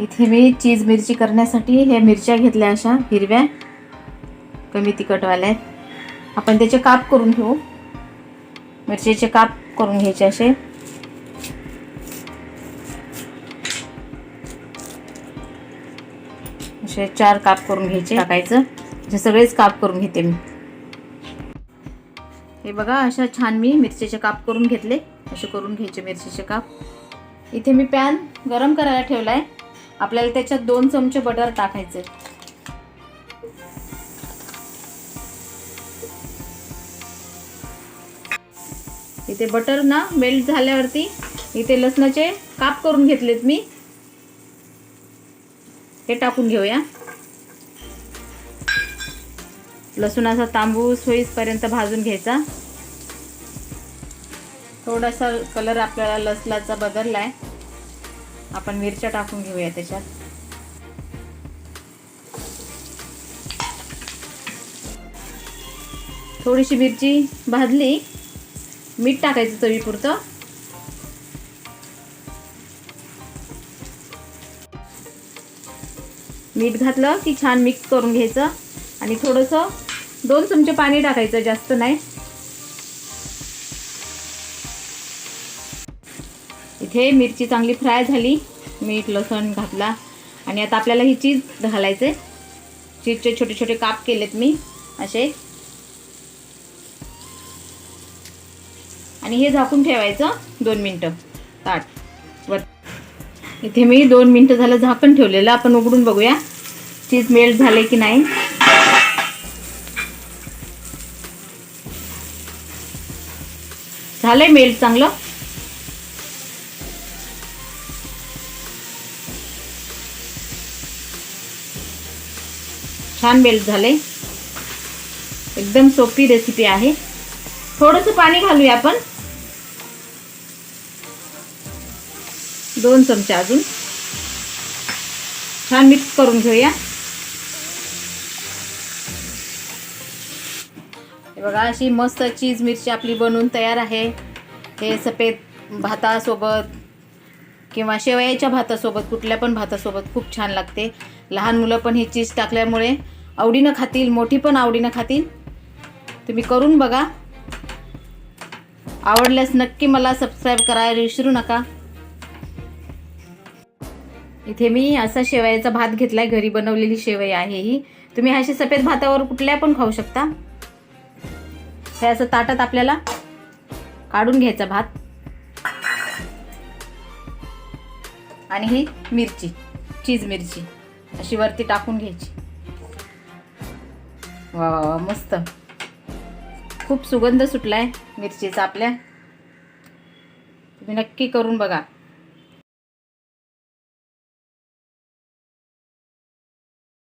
इथे मी चीज मिरची करण्यासाठी ह्या मिरच्या घेतल्या अशा हिरव्या कमी तिखटवाल्या आहेत. आपण त्याचे काप करून घेऊ. मिरचीचे काप करून घ्यायचे असे. असे चार काप करून घ्यायचे. टाकायचं. असे सगळेच काप करून घेते मी. हे बघा अशा छान मी मिरचीचे काप करून घेतले. असे करून घ्यायचे मिरचीचे काप. इथे मी पॅन गरम करायला ठेवला आहे आपल्याला त्याच्यात दोन चमचे बटर टाकायचे. इथे बटर ना मेल्ट झाल्यावरती इथे लसणाचे काप करून घेतलेत मी. हे टाकून घेऊया. लसूण असा तांबूस होईपर्यंत भाजून घ्यायचा. थोडासा कलर आपल्याला लसणाचा बदललाय. आपण मिरच्या टाकून घेऊया त्याच्यात. थोडीशी मिरची भाजली मीठ टाकायचं चवीपुरतं. मीठ घातलं की छान मिक्स करून घ्यायचं. आणि थोडंसं दोन चमचे पाणी टाकायचं जास्त नाही. इथे मिरची चांगली फ्राय झाली. मीठ लसूण घातला. आणि आता आपल्याला ही चीज घालायचे चीजचे छोटे छोटे काप केलेत मी. असे. आणि हे झाकून ठेवायचं दोन मिनटं. ताट. वर. इथे मी दोन मिनटं झालं झाकण ठेवलेलं. आपण उघडून बघूया. चीज मेल्ट झाले की नाही. झालंय मेल्ट चांगलं. छान मेल्ट झाले एकदम सोपी रेसिपी आहे. थोडंसं पाणी घालूया आपण. दोन चमचे अजून. छान मिक्स करून घेऊया. हे बघा अशी मस्त चीज मिरची आपली बनवून तयार आहे. हे सफेद भातासोबत किंवा शेवयाच्या भातासोबत कुठल्या पण भातासोबत खूप छान लागते. लहान मुलं पण ही चीज टाकल्यामुळे आवडीनं खातील मोठी पण आवडीनं खातील. तुम्ही करून बघा. आवडल्यास नक्की मला सबस्क्राईब करायला विसरू नका. इथे मी असा शेवयाचा भात घेतलाय घरी बनवलेली शेवई आहे ही. तुम्ही अशी सफेद भातावर कुठल्या पण खाऊ शकता. हे असं ताटात आपल्याला काढून घ्यायचा भात. आणि ही मिरची चीज मिरची. अशी वरती टाकून घ्यायची. वा वा वा मस्त. खूप सुगंध सुटलाय मिरचीचा आपल्या. तुम्ही नक्की करून बघा.